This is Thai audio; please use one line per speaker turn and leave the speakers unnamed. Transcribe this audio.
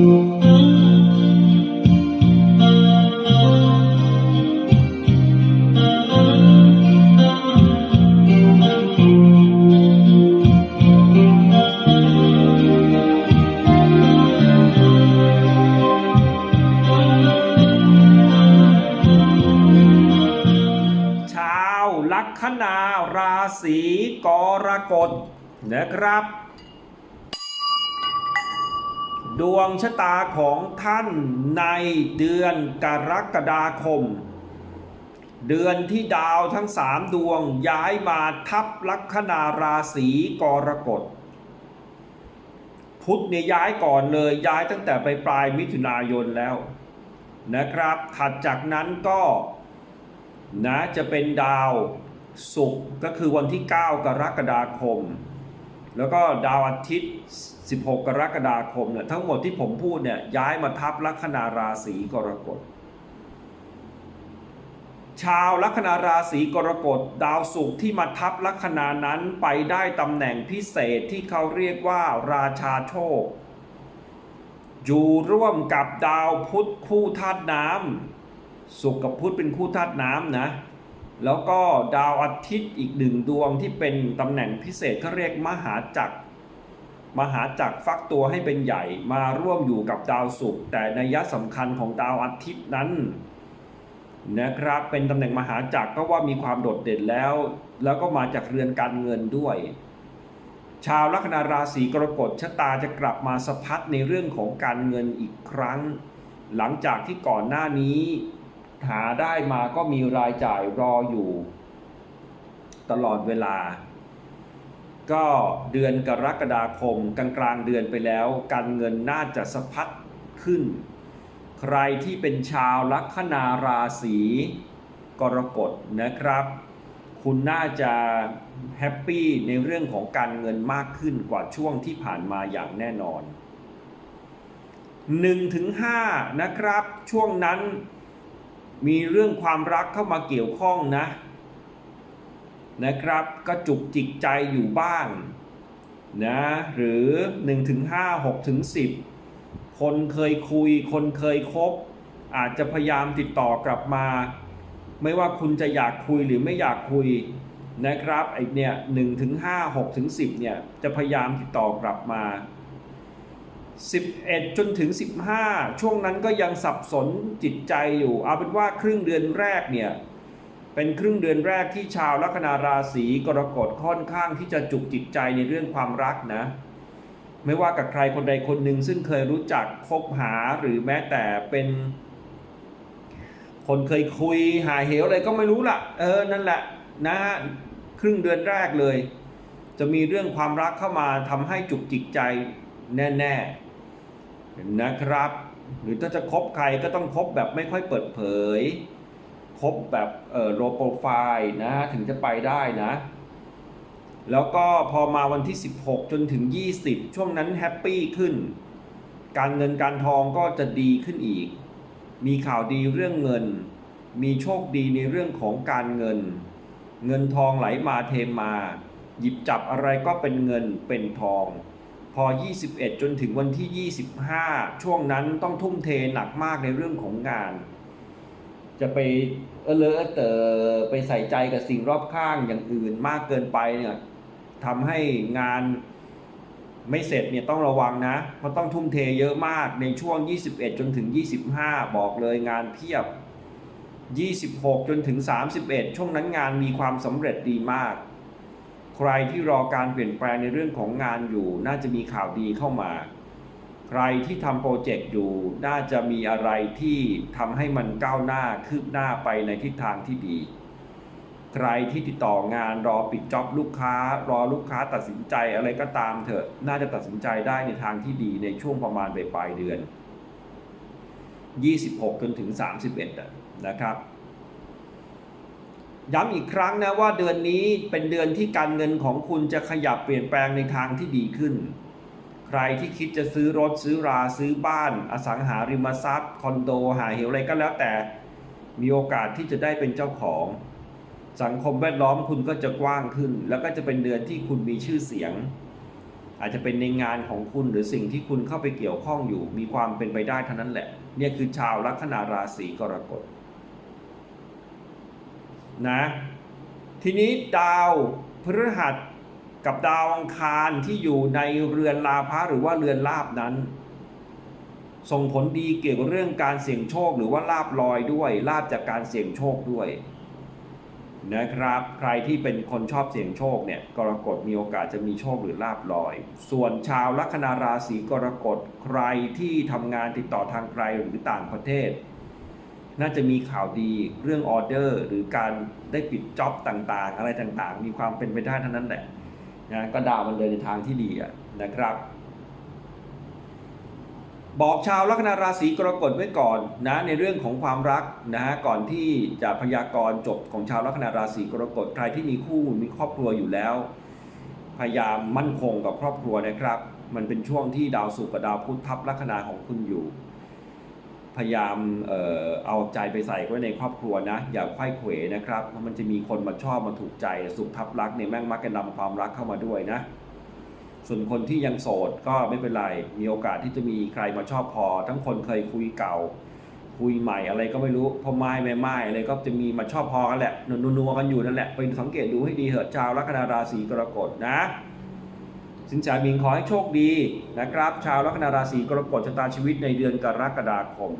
ชาวลัคนาราศีกรกฎนะครับ ดวงชะตาของท่านในเดือนกรกฎาคม เดือนที่ดาวทั้งสามดวงย้ายมาทับลัคนาราศีกรกฎ พุธเนี่ยย้ายก่อนเลยย้ายตั้งแต่ไปปลายมิถุนายนแล้วนะครับ ถัดจากนั้นก็นะจะเป็นดาวศุกร์ก็คือวันที่ 9 กรกฎาคม แล้วก็ดาวอาทิตย์ 16 กรกฎาคมเนี่ยทั้งหมดที่ผมพูดเนี่ยย้ายมาทับลัคนาราศีกรกฎ ชาวลัคนาราศีกรกฎ ดาวศุกร์ที่มาทับลัคนานั้นไปได้ตำแหน่งพิเศษที่เขาเรียกว่าราชาโชค อยู่ร่วมกับดาวพุธคู่ธาตุน้ำศุกร์กับพุธเป็นคู่ธาตุน้ำนะ แล้วก็ดาวอาทิตย์อีกหนึ่งดวงที่เป็นตำแหน่งพิเศษเขาเรียกมหาจักรมหาจักรฟักตัวให้เป็นใหญ่มาร่วมอยู่กับดาวศุกร์แต่นัยสำคัญของดาวอาทิตย์นั้นนะครับเป็นตำแหน่งมหาจักรก็ว่ามีความโดดเด่นแล้ว แล้วก็มาจากเรือนการเงินด้วย ชาวลัคนาราศีกรกฎชะตาจะกลับมาสะพัดในเรื่องของการเงินอีกครั้ง หลังจากที่ก่อนหน้านี้ หาได้มาก็มีรายจ่ายรออยู่ ตลอดเวลา ก็เดือนกรกฎาคมกลางกลางๆเดือนไปแล้ว การเงินน่าจะสะพัดขึ้น ใครที่เป็นชาวลัคนาราศีกรกฎนะครับ คุณน่าจะแฮปปี้ในเรื่องของการเงินมากขึ้นกว่าช่วงที่ผ่านมาอย่างแน่นอน1-5ถึง5นะครับ ช่วงนั้น มีเรื่องความรักเข้ามาเกี่ยวข้องนะ นะครับก็จุกจิกใจอยู่บ้างนะหรือ1-5 6-10 คนเคยคุย คนเคยคบ อาจจะพยายามติดต่อกลับมา ไม่ว่าคุณจะอยากคุยหรือไม่อยากคุยนะครับไอเนี่ยหนึ่งถึงห้าหกถึงสิบเนี่ยจะพยายามติดต่อกลับมา 11 จนถึง 15 ช่วงนั้นก็ยังสับสนจิตใจอยู่ เอาเป็นว่าครึ่งเดือนแรกเนี่ย เป็นครึ่งเดือนแรกที่ชาวลัคนาราศีกรกฎค่อนข้างที่จะจุกจิตใจในเรื่องความรักนะ ไม่ว่ากับใครคนใดคนหนึ่งซึ่งเคยรู้จักคบหาหรือแม้แต่เป็น คนเคยคุยหาเหวอะไรก็ไม่รู้ละเออนั่นแหละนะฮะครึ่งเดือนแรกเลย จะมีเรื่องความรักเข้ามาทำให้จุกจิกใจแน่ ๆ นะครับ หรือถ้าจะคบใครก็ต้องคบแบบไม่ค่อยเปิดเผยคบแบบเออโลโปรไฟล์นะถึงจะไปได้นะ แล้วก็พอมาวันที่ 16 จนถึง 20 ช่วงนั้นแฮปปี้ขึ้น การเงินการทองก็จะดีขึ้นอีก มีข่าวดีเรื่องเงิน มีโชคดีในเรื่องของการเงิน เงินทองไหลมาเทมา หยิบจับอะไรก็เป็นเงินเป็นทอง พอ 21 จนถึงวันที่ 25 ช่วงนั้นต้องทุ่มเทหนักมากในเรื่องของงาน จะไปเออเลอเตอไปใส่ใจกับสิ่งรอบข้างอย่างอื่นมากเกินไปเนี่ยทำให้งานไม่เสร็จเนี่ยต้องระวังนะ เพราะต้องทุ่มเทเยอะมากในช่วง 21 จนถึง 25 บอกเลยงานเพียบ 26 จนถึง 31 ช่วงนั้นงานมีความสำเร็จดีมาก ใครที่รอการเปลี่ยนแปลงในเรื่องของงานอยู่ น่าจะมีข่าวดีเข้ามา ใครที่ทำโปรเจกต์อยู่ น่าจะมีอะไรที่ทำให้มันก้าวหน้าคืบหน้าไปในทิศทางที่ดี ใครที่ติดต่องานรอปิดจ็อบลูกค้า รอลูกค้าตัดสินใจอะไรก็ตามเถอะ น่าจะตัดสินใจได้ในทางที่ดีในช่วงประมาณปลายเดือน 26 จนถึง 31อะนะครับ ย้ำอีกครั้งนะว่าเดือนนี้เป็นเดือนที่การเงินของคุณจะขยับเปลี่ยนแปลงในทางที่ดีขึ้น ใครที่คิดจะซื้อรถซื้อราซื้อบ้าน อสังหาริมทรัพย์คอนโดหาเหวอะไรก็แล้วแต่ มีโอกาสที่จะได้เป็นเจ้าของ สังคมแวดล้อมคุณก็จะกว้างขึ้น แล้วก็จะเป็นเดือนที่คุณมีชื่อเสียง อาจจะเป็นในงานของคุณหรือสิ่งที่คุณเข้าไปเกี่ยวข้องอยู่ มีความเป็นไปได้เท่านั้นแหละเนี่ยคือชาวลัคนาราศีกรกฎ นะทีนี้ดาวพฤหัสกับดาวอังคารที่อยู่ในเรือนลาภะหรือว่าเรือนลาบนั้น ส่งผลดีเกี่ยวกับเรื่องการเสี่ยงโชคหรือว่าลาบลอยด้วยลาบจากการเสี่ยงโชคด้วยนะครับใครที่เป็นคนชอบเสี่ยงโชคเนี่ยกรกฎมีโอกาสจะมีโชคหรือลาบลอย ส่วนชาวลัคนาราศีกรกฎใครที่ทำงานติดต่อทางไกลหรือต่างประเทศ น่าจะมีข่าวดีเรื่องออเดอร์ หรือการได้ปิดจ็อบต่างๆ อะไรต่างๆ มีความเป็นไปได้เท่านั้นแหละนะก็ดาวมันเลยในทางที่ดีะนะครับ บอกชาวลัคนาราศีกรกฎไว้ก่อนนะในเรื่องของความรักนะฮะก่อนที่จะพยากรณ์จบของชาวลัคนาราศีกรกฎใครที่มีคู่มีครอบครัวอยู่แล้ว พยายามมั่นคงกับครอบครัวนะครับ มันเป็นช่วงที่ดาวศุกร์กับดาวพุธทับลัคนาของคุณอยู่ ยายามเอ่อเอาใจไปใส่ไว้ในครอบครัวนะ อย่าไขว้เขวนะครับเพราะมันจะมีคนมาชอบมาถูกใจสุขทับรักเนี่ยแม่งมักจะนำความรักเข้ามาด้วยนะ ส่วนคนที่ยังโสดก็ไม่เป็นไร มีโอกาสที่จะมีใครมาชอบพอ ทั้งคนเคยคุยเก่า คุยใหม่อะไรก็ไม่รู้พอไม้ไม่ไม้อะไรก็จะมีมาชอบพอกันแหละนัวๆกันอยู่นั่นแหละไปสังเกตดูให้ดีเถอะชาวลัคนาราศีกรกฎนะ สินแสมิงขอให้โชคดีนะครับ ชาวลัคนาราศีกรกฎชะตาชีวิตในเดือนกรกฎาคม